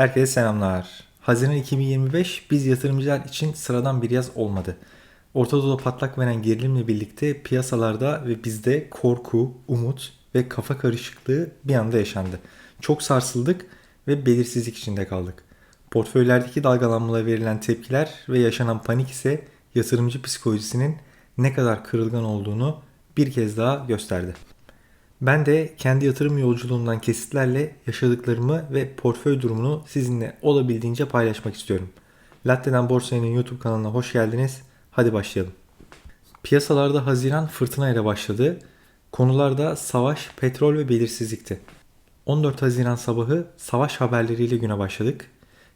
Herkese selamlar. Haziran 2025 biz yatırımcılar için sıradan bir yaz olmadı. Orta Doğu'da patlak veren gerilimle birlikte piyasalarda ve bizde korku, umut ve kafa karışıklığı bir anda yaşandı. Çok sarsıldık ve belirsizlik içinde kaldık. Portföylerdeki dalgalanmalara verilen tepkiler ve yaşanan panik ise yatırımcı psikolojisinin ne kadar kırılgan olduğunu bir kez daha gösterdi. Ben de kendi yatırım yolculuğumdan kesitlerle yaşadıklarımı ve portföy durumunu sizinle olabildiğince paylaşmak istiyorum. Latte'den Borsa'nın YouTube kanalına hoş geldiniz. Hadi başlayalım. Piyasalarda Haziran fırtınayla başladı. Konularda savaş, petrol ve belirsizlikti. 14 Haziran sabahı savaş haberleriyle güne başladık.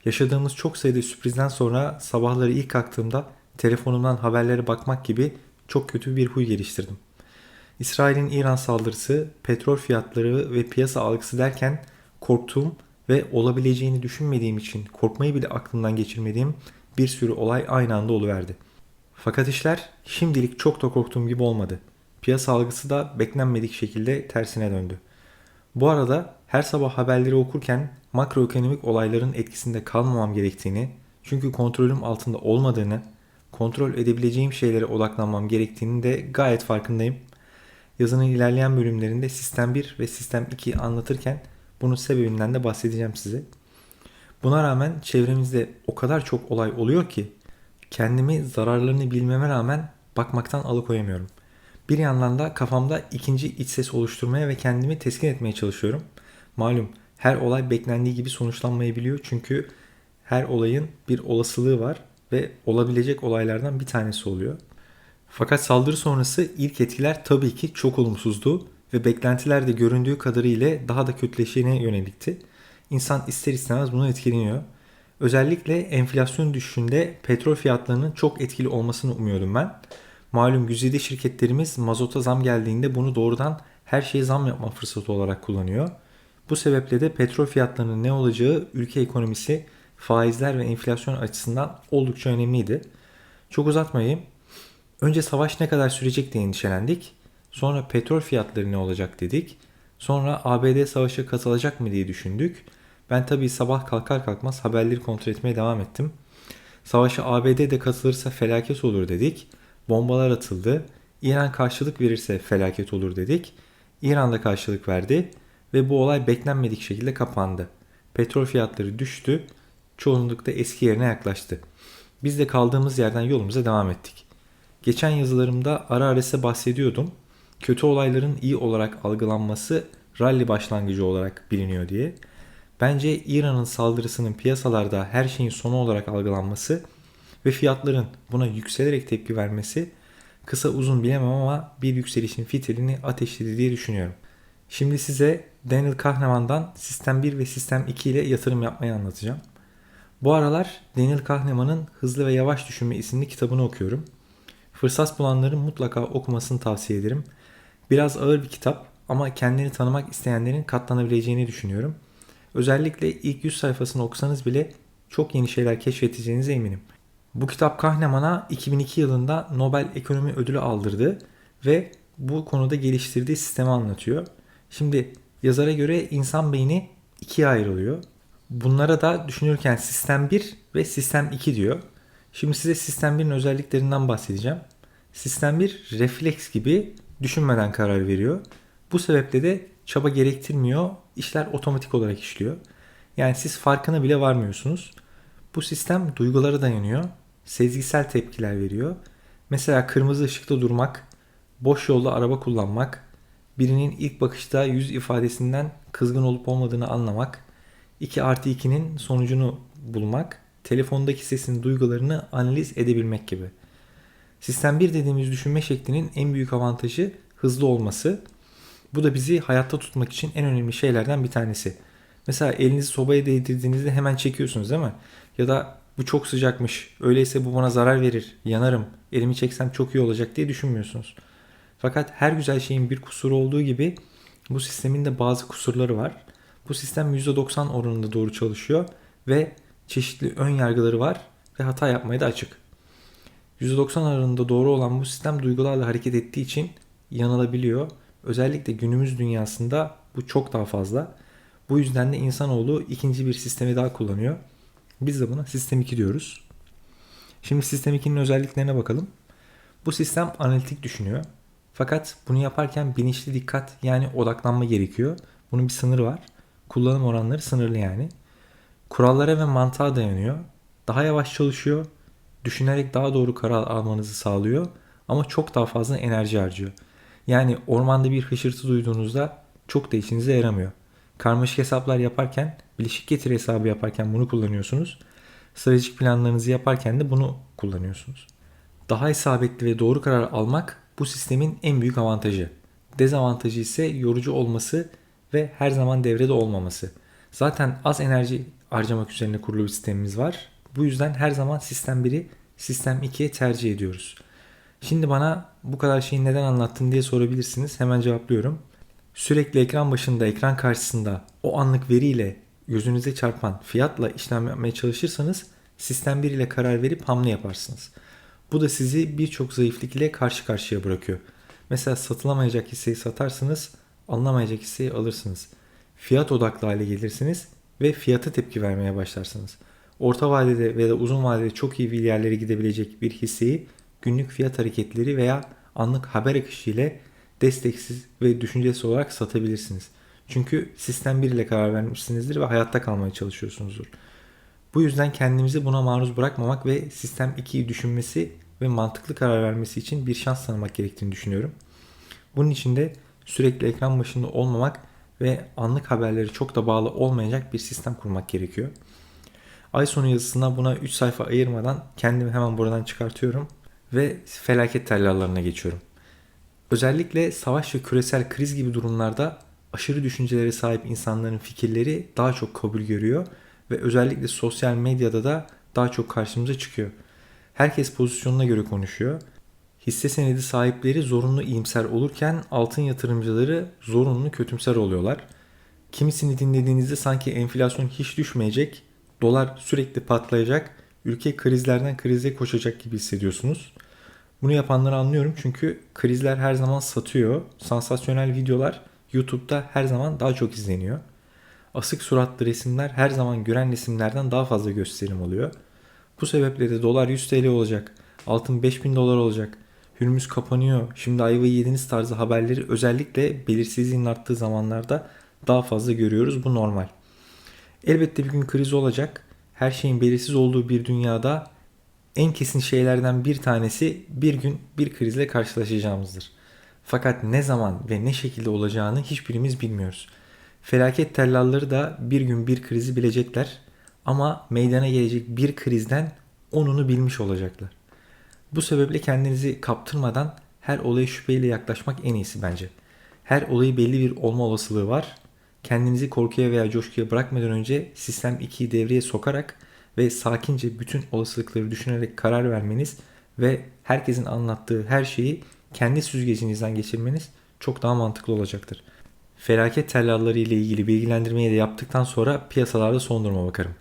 Yaşadığımız çok sayıda sürprizden sonra sabahları ilk kalktığımda telefonumdan haberlere bakmak gibi çok kötü bir huy geliştirdim. İsrail'in İran saldırısı, petrol fiyatları ve piyasa algısı derken korktuğum ve olabileceğini düşünmediğim için korkmayı bile aklımdan geçirmediğim bir sürü olay aynı anda oluverdi. Fakat işler şimdilik çok da korktuğum gibi olmadı. Piyasa algısı da beklenmedik şekilde tersine döndü. Bu arada her sabah haberleri okurken makroekonomik olayların etkisinde kalmamam gerektiğini, çünkü kontrolüm altında olmadığını, kontrol edebileceğim şeylere odaklanmam gerektiğini de gayet farkındayım. Yazının ilerleyen bölümlerinde Sistem 1 ve Sistem 2 anlatırken bunun sebebinden de bahsedeceğim size. Buna rağmen çevremizde o kadar çok olay oluyor ki kendimi zararlarını bilmeme rağmen bakmaktan alıkoyamıyorum. Bir yandan da kafamda ikinci iç ses oluşturmaya ve kendimi teskin etmeye çalışıyorum. Malum her olay beklendiği gibi sonuçlanmayabiliyor çünkü her olayın bir olasılığı var ve olabilecek olaylardan bir tanesi oluyor. Fakat saldırı sonrası ilk etkiler tabii ki çok olumsuzdu ve beklentiler de göründüğü kadarıyla daha da kötüleşene yönelikti. İnsan ister istemez bunu etkileniyor. Özellikle enflasyon düşüşünde petrol fiyatlarının çok etkili olmasını umuyordum ben. Malum güzide şirketlerimiz mazota zam geldiğinde bunu doğrudan her şeye zam yapma fırsatı olarak kullanıyor. Bu sebeple de petrol fiyatlarının ne olacağı ülke ekonomisi, faizler ve enflasyon açısından oldukça önemliydi. Çok uzatmayayım. Önce savaş ne kadar sürecek diye endişelendik. Sonra petrol fiyatları ne olacak dedik. Sonra ABD savaşa katılacak mı diye düşündük. Ben tabii sabah kalkar kalkmaz haberleri kontrol etmeye devam ettim. Savaşa ABD de katılırsa felaket olur dedik. Bombalar atıldı. İran karşılık verirse felaket olur dedik. İran da karşılık verdi ve bu olay beklenmedik şekilde kapandı. Petrol fiyatları düştü. Çoğunlukla eski yerine yaklaştı. Biz de kaldığımız yerden yolumuza devam ettik. Geçen yazılarımda ara ara size bahsediyordum. Kötü olayların iyi olarak algılanması rally başlangıcı olarak biliniyor diye. Bence İran'ın saldırısının piyasalarda her şeyin sonu olarak algılanması ve fiyatların buna yükselerek tepki vermesi kısa uzun bilemem ama bir yükselişin fitilini ateşledi diye düşünüyorum. Şimdi size Daniel Kahneman'dan Sistem 1 ve Sistem 2 ile yatırım yapmayı anlatacağım. Bu aralar Daniel Kahneman'ın Hızlı ve Yavaş Düşünme isimli kitabını okuyorum. Fırsat bulanların mutlaka okumasını tavsiye ederim. Biraz ağır bir kitap ama kendini tanımak isteyenlerin katlanabileceğini düşünüyorum. Özellikle ilk 100 sayfasını okusanız bile çok yeni şeyler keşfedeceğinize eminim. Bu kitap Kahneman'a 2002 yılında Nobel Ekonomi Ödülü aldırdı ve bu konuda geliştirdiği sistemi anlatıyor. Şimdi yazara göre insan beyni ikiye ayrılıyor. Bunlara da düşünürken sistem 1 ve sistem 2 diyor. Şimdi size sistem 1'in özelliklerinden bahsedeceğim. Sistem 1 refleks gibi düşünmeden karar veriyor. Bu sebeple de çaba gerektirmiyor. İşler otomatik olarak işliyor. Yani siz farkına bile varmıyorsunuz. Bu sistem duygulara dayanıyor. Sezgisel tepkiler veriyor. Mesela kırmızı ışıkta durmak, boş yolda araba kullanmak, birinin ilk bakışta yüz ifadesinden kızgın olup olmadığını anlamak, 2 artı 2'nin sonucunu bulmak, telefondaki sesin duygularını analiz edebilmek gibi. Sistem 1 dediğimiz düşünme şeklinin en büyük avantajı hızlı olması. Bu da bizi hayatta tutmak için en önemli şeylerden bir tanesi. Mesela elinizi sobaya değdirdiğinizde hemen çekiyorsunuz değil mi? Ya da bu çok sıcakmış, öyleyse bu bana zarar verir, yanarım, elimi çeksem çok iyi olacak diye düşünmüyorsunuz. Fakat her güzel şeyin bir kusuru olduğu gibi bu sistemin de bazı kusurları var. Bu sistem %90 oranında doğru çalışıyor ve çeşitli ön yargıları var ve hata yapmaya da açık. %90 oranında doğru olan bu sistem duygularla hareket ettiği için yanılabiliyor. Özellikle günümüz dünyasında bu çok daha fazla. Bu yüzden de insanoğlu ikinci bir sistemi daha kullanıyor. Biz de buna sistem 2 diyoruz. Şimdi sistem 2'nin özelliklerine bakalım. Bu sistem analitik düşünüyor. Fakat bunu yaparken bilinçli dikkat yani odaklanma gerekiyor. Bunun bir sınırı var. Kullanım oranları sınırlı yani. Kurallara ve mantığa dayanıyor. Daha yavaş çalışıyor. Düşünerek daha doğru karar almanızı sağlıyor. Ama çok daha fazla enerji harcıyor. Yani ormanda bir hışırtı duyduğunuzda çok da işinize yaramıyor. Karmaşık hesaplar yaparken, bileşik getiri hesabı yaparken bunu kullanıyorsunuz. Stratejik planlarınızı yaparken de bunu kullanıyorsunuz. Daha isabetli ve doğru karar almak bu sistemin en büyük avantajı. Dezavantajı ise yorucu olması ve her zaman devrede olmaması. Zaten az enerji harcamak üzerine kurulu bir sistemimiz var. Bu yüzden her zaman sistem 1'i sistem 2'ye tercih ediyoruz. Şimdi bana bu kadar şeyi neden anlattın diye sorabilirsiniz. Hemen cevaplıyorum. Sürekli ekran başında, ekran karşısında o anlık veriyle gözünüze çarpan fiyatla işlem yapmaya çalışırsanız sistem 1 ile karar verip hamle yaparsınız. Bu da sizi birçok zayıflık ile karşı karşıya bırakıyor. Mesela satılamayacak hisseyi satarsınız, alınamayacak hisseyi alırsınız. Fiyat odaklı hale gelirsiniz ve fiyata tepki vermeye başlarsınız. Orta vadede veya uzun vadede çok iyi bir yerlere gidebilecek bir hisseyi günlük fiyat hareketleri veya anlık haber akışı ile desteksiz ve düşüncesiz olarak satabilirsiniz. Çünkü sistem 1 ile karar vermişsinizdir ve hayatta kalmaya çalışıyorsunuzdur. Bu yüzden kendimizi buna maruz bırakmamak ve sistem 2'yi düşünmesi ve mantıklı karar vermesi için bir şans tanımak gerektiğini düşünüyorum. Bunun için de sürekli ekran başında olmamak ve anlık haberleri çok da bağlı olmayacak bir sistem kurmak gerekiyor. Ay sonu yazısına buna 3 sayfa ayırmadan kendimi hemen buradan çıkartıyorum ve felaket tellallarına geçiyorum. Özellikle savaş ve küresel kriz gibi durumlarda aşırı düşüncelere sahip insanların fikirleri daha çok kabul görüyor ve özellikle sosyal medyada da daha çok karşımıza çıkıyor. Herkes pozisyonuna göre konuşuyor. Hisse senedi sahipleri zorunlu iyimser olurken altın yatırımcıları zorunlu kötümser oluyorlar. Kimisini dinlediğinizde sanki enflasyon hiç düşmeyecek, dolar sürekli patlayacak, ülke krizlerden krize koşacak gibi hissediyorsunuz. Bunu yapanları anlıyorum çünkü krizler her zaman satıyor. Sansasyonel videolar YouTube'da her zaman daha çok izleniyor. Asık suratlı resimler her zaman gören resimlerden daha fazla gösterim oluyor. Bu sebeple de dolar 100 TL olacak, altın 5000 dolar olacak, Hürmüz kapanıyor, şimdi ayvayı yediniz tarzı haberleri özellikle belirsizliğin arttığı zamanlarda daha fazla görüyoruz. Bu normal. Elbette bir gün kriz olacak. Her şeyin belirsiz olduğu bir dünyada en kesin şeylerden bir tanesi bir gün bir krizle karşılaşacağımızdır. Fakat ne zaman ve ne şekilde olacağını hiçbirimiz bilmiyoruz. Felaket tellalları da bir gün bir krizi bilecekler ama meydana gelecek bir krizden onunu bilmiş olacaklar. Bu sebeple kendinizi kaptırmadan her olaya şüpheyle yaklaşmak en iyisi bence. Her olayı belli bir olma olasılığı var. Kendinizi korkuya veya coşkuya bırakmadan önce sistem 2'yi devreye sokarak ve sakince bütün olasılıkları düşünerek karar vermeniz ve herkesin anlattığı her şeyi kendi süzgecinizden geçirmeniz çok daha mantıklı olacaktır. Felaket tellalları ile ilgili bilgilendirmeyi de yaptıktan sonra piyasalarda son duruma bakarım.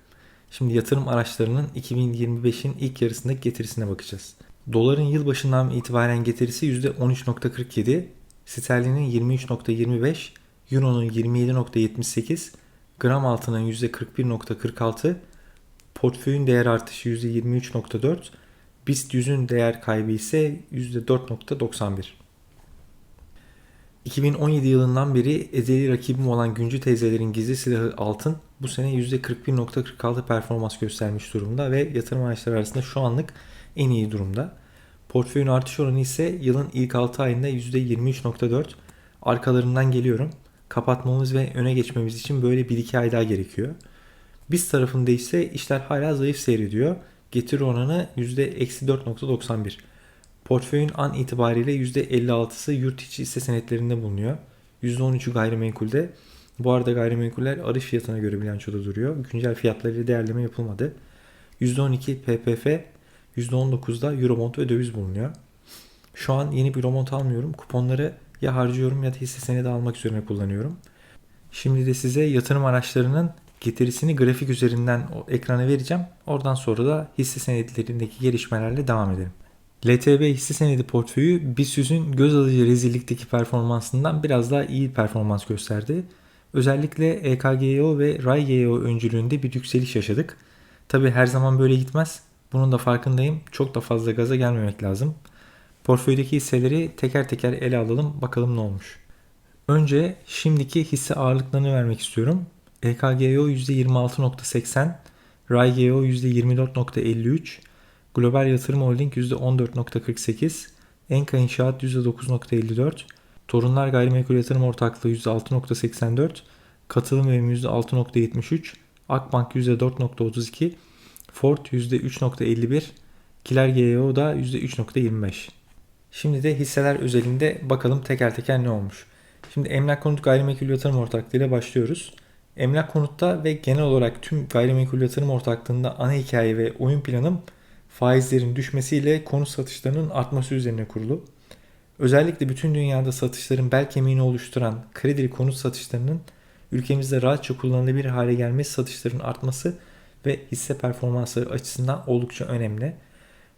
Şimdi yatırım araçlarının 2025'in ilk yarısındaki getirisine bakacağız. Doların yılbaşından itibaren getirisi %13.47, sterlinin 23.25, euronun 27.78, gram altının %41.46, portföyün değer artışı %23.4, BIST 100'ün değer kaybı ise %4.91. 2017 yılından beri ezeli rakibim olan Güncü teyzelerin gizli silahı altın bu sene %41.46 performans göstermiş durumda ve yatırım araçları arasında şu anlık en iyi durumda. Portföyün artış oranı ise yılın ilk 6 ayında %23.4. Arkalarından geliyorum. Kapatmamız ve öne geçmemiz için böyle 1-2 ay daha gerekiyor. Biz tarafında ise işler hala zayıf seyrediyor. Getiri oranı %-4.91. Portföyün an itibariyle %56'sı yurt içi hisse senetlerinde bulunuyor. %13'ü gayrimenkulde. Bu arada gayrimenkuller arış fiyatına göre bilançoda duruyor. Güncel fiyatlarıyla değerleme yapılmadı. %12 PPF, %19'da Eurobond ve döviz bulunuyor. Şu an yeni bir Eurobond almıyorum. Kuponları ya harcıyorum ya da hisse senedi almak üzerine kullanıyorum. Şimdi de size yatırım araçlarının getirisini grafik üzerinden ekrana vereceğim. Oradan sonra da hisse senetlerindeki gelişmelerle devam edelim. LTB hisse senedi portföyü BIST göz alıcı rezillikteki performansından biraz daha iyi performans gösterdi. Özellikle EKGO ve RayGO öncülüğünde bir yükseliş yaşadık. Tabi her zaman böyle gitmez. Bunun da farkındayım. Çok da fazla gaza gelmemek lazım. Portföydeki hisseleri teker teker ele alalım bakalım ne olmuş. Önce şimdiki hisse ağırlıklarını vermek istiyorum. EKGO %26.80, RayGO %24.53, Global Yatırım Holding %14.48, Enka İnşaat %9.54, Torunlar Gayrimenkul Yatırım Ortaklığı %6.84, Katılım Evim %6.73, Akbank %4.32, Ford %3.51, Kiler GEO da %3.25. Şimdi de hisseler özelinde bakalım teker teker ne olmuş. Şimdi Emlak Konut Gayrimenkul Yatırım Ortaklığı ile başlıyoruz. Emlak Konut'ta ve genel olarak tüm gayrimenkul yatırım ortaklığında ana hikaye ve oyun planım faizlerin düşmesiyle konut satışlarının artması üzerine kurulu. Özellikle bütün dünyada satışların bel kemiğini oluşturan kredili konut satışlarının ülkemizde rahatça kullanılabilir hale gelmesi satışların artması ve hisse performansları açısından oldukça önemli.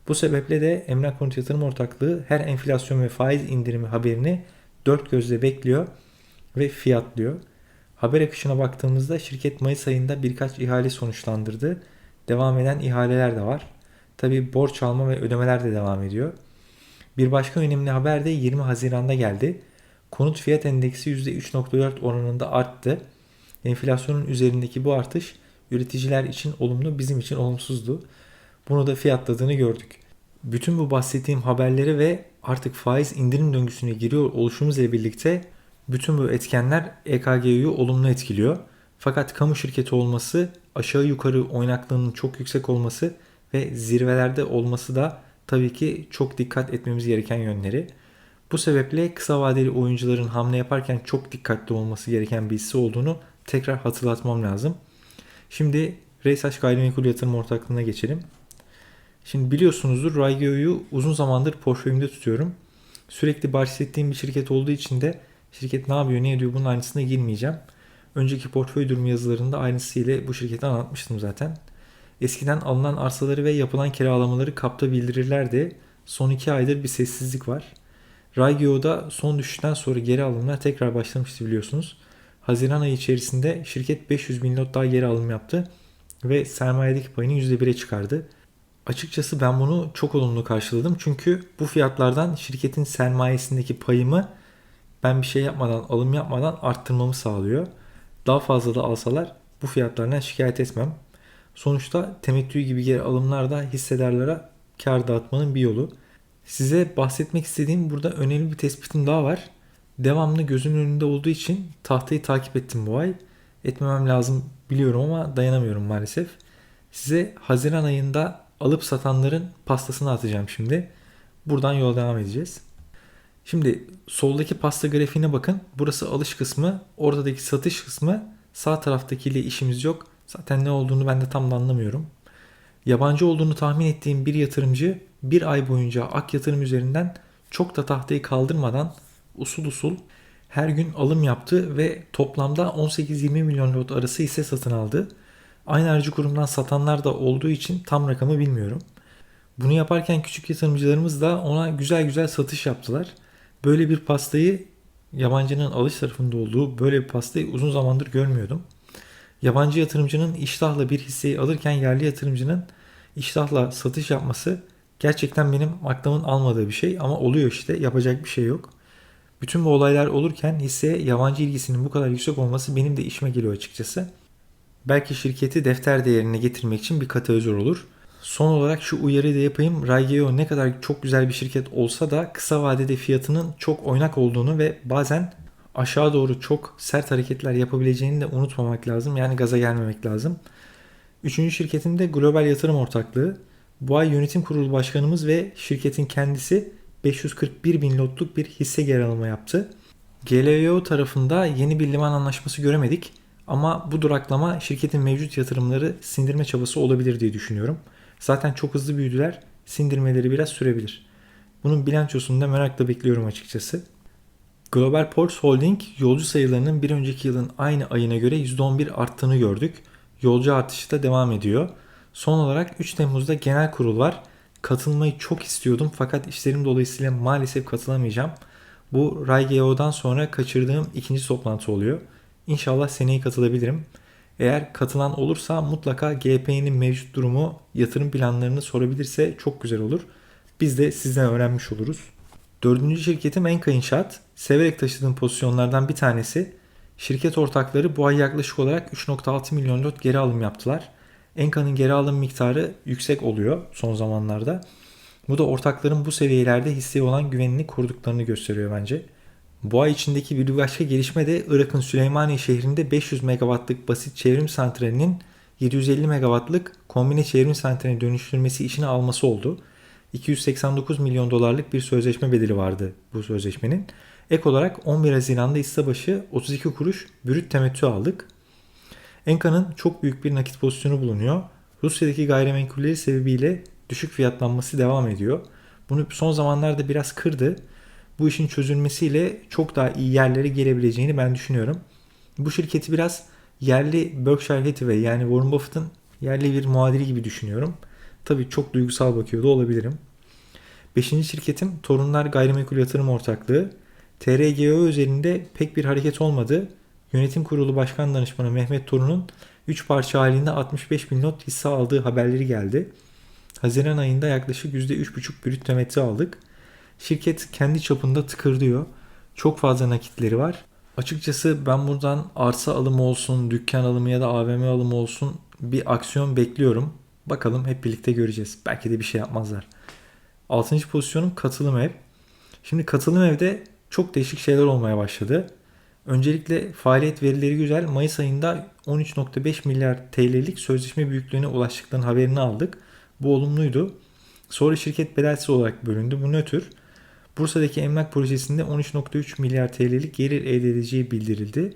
Bu sebeple de Emlak Konut Yatırım Ortaklığı her enflasyon ve faiz indirimi haberini dört gözle bekliyor ve fiyatlıyor. Haber akışına baktığımızda şirket Mayıs ayında birkaç ihale sonuçlandırdı. Devam eden ihaleler de var. Tabi borç alma ve ödemeler de devam ediyor. Bir başka önemli haber de 20 Haziran'da geldi. Konut fiyat endeksi %3.4 oranında arttı. Enflasyonun üzerindeki bu artış üreticiler için olumlu, bizim için olumsuzdu. Bunu da fiyatladığını gördük. Bütün bu bahsettiğim haberleri ve artık faiz indirim döngüsüne giriyor oluşumuz ile birlikte bütün bu etkenler EKG'yi olumlu etkiliyor. Fakat kamu şirketi olması, aşağı yukarı oynaklığının çok yüksek olması ve zirvelerde olması da tabii ki çok dikkat etmemiz gereken yönleri. Bu sebeple kısa vadeli oyuncuların hamle yaparken çok dikkatli olması gereken bir hisse olduğunu tekrar hatırlatmam lazım. Şimdi Reysaç Gayrimenkul Yatırım Ortaklığı'na geçelim. Şimdi biliyorsunuzdur Raygo'yu uzun zamandır portföyümde tutuyorum. Sürekli bahsettiğim bir şirket olduğu için de şirket ne yapıyor ne ediyor bunun aynısına girmeyeceğim. Önceki portföy durumu yazılarında aynısıyla bu şirketi anlatmıştım zaten. Eskiden alınan arsaları ve yapılan kiralamaları kapta bildirirlerdi. Son iki aydır bir sessizlik var. Raygeo'da son düşüşten sonra geri alımlar tekrar başlamıştı biliyorsunuz. Haziran ayı içerisinde şirket 500 bin lot daha geri alım yaptı ve sermayedeki payını %1'e çıkardı. Açıkçası ben bunu çok olumlu karşıladım. Çünkü bu fiyatlardan şirketin sermayesindeki payımı ben bir şey yapmadan, alım yapmadan arttırmamı sağlıyor. Daha fazla da alsalar bu fiyatlardan şikayet etmem. Sonuçta temettü gibi geri alımlar da hissedarlara kar dağıtmanın bir yolu. Size bahsetmek istediğim burada önemli bir tespitim daha var. Devamlı gözümün önünde olduğu için tahtayı takip ettim bu ay. Etmemem lazım biliyorum ama dayanamıyorum maalesef. Size Haziran ayında alıp satanların pastasını atacağım şimdi. Buradan yola devam edeceğiz. Şimdi soldaki pasta grafiğine bakın. Burası alış kısmı, ortadaki satış kısmı. Sağ taraftakiyle işimiz yok. Zaten ne olduğunu ben de tam da anlamıyorum. Yabancı olduğunu tahmin ettiğim bir yatırımcı bir ay boyunca ak yatırım üzerinden çok da tahtayı kaldırmadan usul usul her gün alım yaptı ve toplamda 18-20 milyon lot arası hisse satın aldı. Aynı aracı kurumdan satanlar da olduğu için tam rakamı bilmiyorum. Bunu yaparken küçük yatırımcılarımız da ona güzel güzel satış yaptılar. Böyle bir pastayı yabancının alış tarafında olduğu böyle bir pastayı uzun zamandır görmüyordum. Yabancı yatırımcının iştahla bir hisseyi alırken yerli yatırımcının iştahla satış yapması gerçekten benim aklımın almadığı bir şey ama oluyor işte yapacak bir şey yok. Bütün bu olaylar olurken hisseye yabancı ilgisinin bu kadar yüksek olması benim de işime geliyor açıkçası. Belki şirketi defter değerine getirmek için bir katalizör olur. Son olarak şu uyarıyı da yapayım. Raigeo ne kadar çok güzel bir şirket olsa da kısa vadede fiyatının çok oynak olduğunu ve bazen aşağı doğru çok sert hareketler yapabileceğini de unutmamak lazım. Yani gaza gelmemek lazım. Üçüncü şirketim de Global Yatırım Ortaklığı. Bu ay yönetim kurulu başkanımız ve şirketin kendisi 541 bin lotluk bir hisse geri alımı yaptı. GLO tarafında yeni bir liman anlaşması göremedik. Ama bu duraklama şirketin mevcut yatırımları sindirme çabası olabilir diye düşünüyorum. Zaten çok hızlı büyüdüler. Sindirmeleri biraz sürebilir. Bunun bilançosunu da merakla bekliyorum açıkçası. Global Ports Holding yolcu sayılarının bir önceki yılın aynı ayına göre %11 arttığını gördük. Yolcu artışı da devam ediyor. Son olarak 3 Temmuz'da genel kurul var. Katılmayı çok istiyordum fakat işlerim dolayısıyla maalesef katılamayacağım. Bu RayGeo'dan sonra kaçırdığım ikinci toplantı oluyor. İnşallah seneye katılabilirim. Eğer katılan olursa mutlaka GP'nin mevcut durumu, yatırım planlarını sorabilirse çok güzel olur. Biz de sizden öğrenmiş oluruz. Dördüncü şirketim Enka İnşaat. Severek taşıdığım pozisyonlardan bir tanesi. Şirket ortakları bu ay yaklaşık olarak 3.6 milyon lot geri alım yaptılar. Enka'nın geri alım miktarı yüksek oluyor son zamanlarda. Bu da ortakların bu seviyelerde hisseye olan güvenini koruduklarını gösteriyor bence. Bu ay içindeki bir başka gelişme de Irak'ın Süleymaniye şehrinde 500 megawattlık basit çevrim santralinin 750 megawattlık kombine çevrim santraline dönüştürmesi işini alması oldu. 289 milyon dolarlık bir sözleşme bedeli vardı bu sözleşmenin. Ek olarak 11 Haziran'da hisse başı 32 kuruş brüt temettü aldık. Enka'nın çok büyük bir nakit pozisyonu bulunuyor. Rusya'daki gayrimenkulleri sebebiyle düşük fiyatlanması devam ediyor. Bunu son zamanlarda biraz kırdı. Bu işin çözülmesiyle çok daha iyi yerlere gelebileceğini ben düşünüyorum. Bu şirketi biraz yerli Berkshire Hathaway yani Warren Buffett'ın yerli bir muadili gibi düşünüyorum. Tabii çok duygusal bakıyor da olabilirim. Beşinci şirketim Torunlar Gayrimenkul Yatırım Ortaklığı. TRGO üzerinde pek bir hareket olmadı. Yönetim Kurulu Başkan Danışmanı Mehmet Torun'un 3 parça halinde 65 bin not hisse aldığı haberleri geldi. Haziran ayında yaklaşık %3,5 brüt temettü aldık. Şirket kendi çapında tıkırdıyor. Çok fazla nakitleri var. Açıkçası ben buradan arsa alımı olsun, dükkan alımı ya da AVM alımı olsun bir aksiyon bekliyorum. Bakalım hep birlikte göreceğiz. Belki de bir şey yapmazlar. Altıncı pozisyonum katılım ev. Şimdi katılım evde çok değişik şeyler olmaya başladı. Öncelikle faaliyet verileri güzel. Mayıs ayında 13.5 milyar TL'lik sözleşme büyüklüğüne ulaştıklarının haberini aldık. Bu olumluydu. Sonra şirket bedelsiz olarak bölündü. Bu nötr. Bursa'daki emlak projesinde 13.3 milyar TL'lik gelir elde edeceği bildirildi.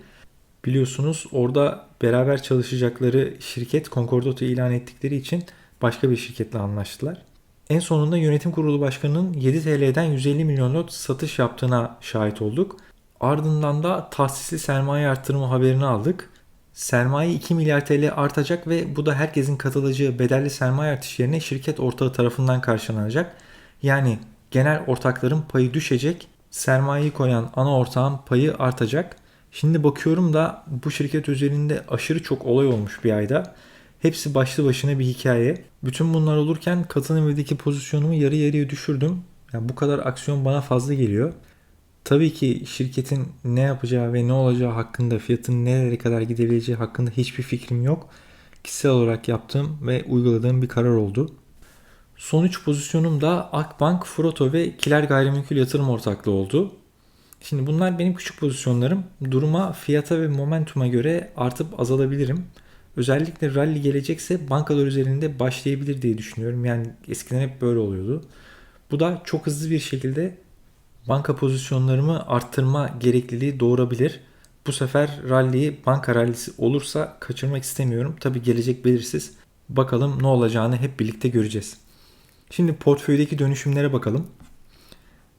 Biliyorsunuz orada beraber çalışacakları şirket Concordato ilan ettikleri için başka bir şirketle anlaştılar. En sonunda yönetim kurulu başkanının 7 TL'den 150 milyon lot satış yaptığına şahit olduk. Ardından da tahsisli sermaye arttırımı haberini aldık. Sermaye 2 milyar TL artacak ve bu da herkesin katılacağı bedelli sermaye artışı yerine şirket ortağı tarafından karşılanacak. Yani genel ortakların payı düşecek, sermayeyi koyan ana ortağın payı artacak. Şimdi bakıyorum da bu şirket üzerinde aşırı çok olay olmuş bir ayda. Hepsi başlı başına bir hikaye. Bütün bunlar olurken katılım evdeki pozisyonumu yarı yarıya düşürdüm. Yani bu kadar aksiyon bana fazla geliyor. Tabii ki şirketin ne yapacağı ve ne olacağı hakkında, fiyatın nerelere kadar gidebileceği hakkında hiçbir fikrim yok. Kişisel olarak yaptığım ve uyguladığım bir karar oldu. Son 3 pozisyonum da Akbank, Froto ve Kiler Gayrimenkul Yatırım Ortaklığı oldu. Şimdi bunlar benim küçük pozisyonlarım. Duruma, fiyata ve momentuma göre artıp azalabilirim. Özellikle rally gelecekse bankalar üzerinde başlayabilir diye düşünüyorum. Yani eskiden hep böyle oluyordu. Bu da çok hızlı bir şekilde banka pozisyonlarımı arttırma gerekliliği doğurabilir. Bu sefer rally'yi banka rallisi olursa kaçırmak istemiyorum. Tabi gelecek belirsiz. Bakalım ne olacağını hep birlikte göreceğiz. Şimdi portföydeki dönüşümlere bakalım.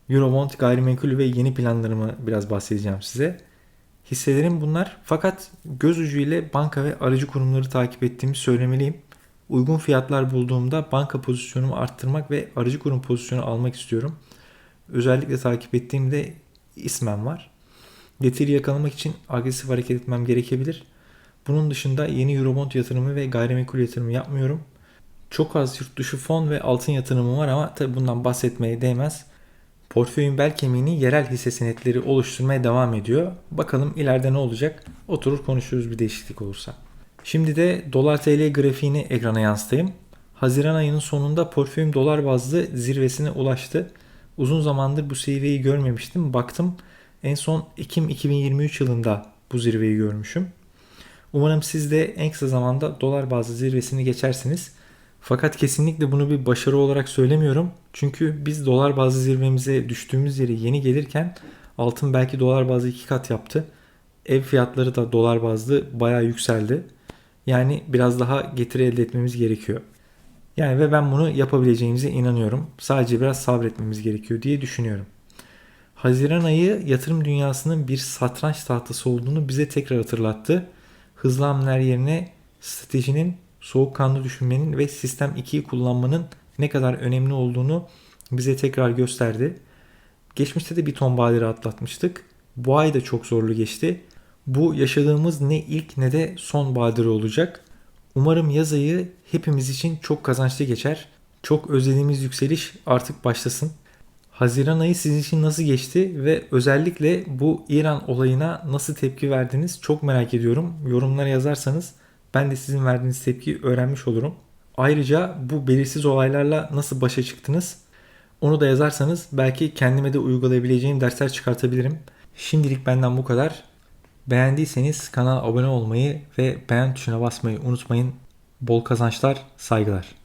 Eurobond gayrimenkul ve yeni planlarımı biraz bahsedeceğim size. Hisselerim bunlar fakat göz ucu ile banka ve aracı kurumları takip ettiğimi söylemeliyim. Uygun fiyatlar bulduğumda banka pozisyonumu arttırmak ve aracı kurum pozisyonu almak istiyorum. Özellikle takip ettiğimde ismen var. Getiri yakalamak için agresif hareket etmem gerekebilir. Bunun dışında yeni Eurobond yatırımı ve gayrimenkul yatırımı yapmıyorum. Çok az yurt dışı fon ve altın yatırımı var ama tabi bundan bahsetmeye değmez. Portföyün bel kemiğini yerel hisse senetleri oluşturmaya devam ediyor. Bakalım ileride ne olacak? Oturur konuşuruz bir değişiklik olursa. Şimdi de dolar TL grafiğini ekrana yansıtayım. Haziran ayının sonunda portföyüm dolar bazlı zirvesine ulaştı. Uzun zamandır bu seviyeyi görmemiştim. Baktım en son Ekim 2023 yılında bu zirveyi görmüşüm. Umarım siz de en kısa zamanda dolar bazlı zirvesini geçersiniz. Fakat kesinlikle bunu bir başarı olarak söylemiyorum. Çünkü biz dolar bazlı zirvemize düştüğümüz yere yeni gelirken altın belki dolar bazlı iki kat yaptı. Ev fiyatları da dolar bazlı bayağı yükseldi. Yani biraz daha getiri elde etmemiz gerekiyor. Yani ve ben bunu yapabileceğimize inanıyorum. Sadece biraz sabretmemiz gerekiyor diye düşünüyorum. Haziran ayı yatırım dünyasının bir satranç tahtası olduğunu bize tekrar hatırlattı. Hızlı hamleler yerine stratejinin soğukkanlı düşünmenin ve sistem 2'yi kullanmanın ne kadar önemli olduğunu bize tekrar gösterdi. Geçmişte de bir ton badire atlatmıştık. Bu ay da çok zorlu geçti. Bu yaşadığımız ne ilk ne de son badire olacak. Umarım yaz ayı hepimiz için çok kazançlı geçer. Çok özlediğimiz yükseliş artık başlasın. Haziran ayı sizin için nasıl geçti ve özellikle bu İran olayına nasıl tepki verdiniz çok merak ediyorum. Yorumlara yazarsanız ben de sizin verdiğiniz tepkiyi öğrenmiş olurum. Ayrıca bu belirsiz olaylarla nasıl başa çıktınız? Onu da yazarsanız belki kendime de uygulayabileceğim dersler çıkartabilirim. Şimdilik benden bu kadar. Beğendiyseniz kanala abone olmayı ve beğen tuşuna basmayı unutmayın. Bol kazançlar, saygılar.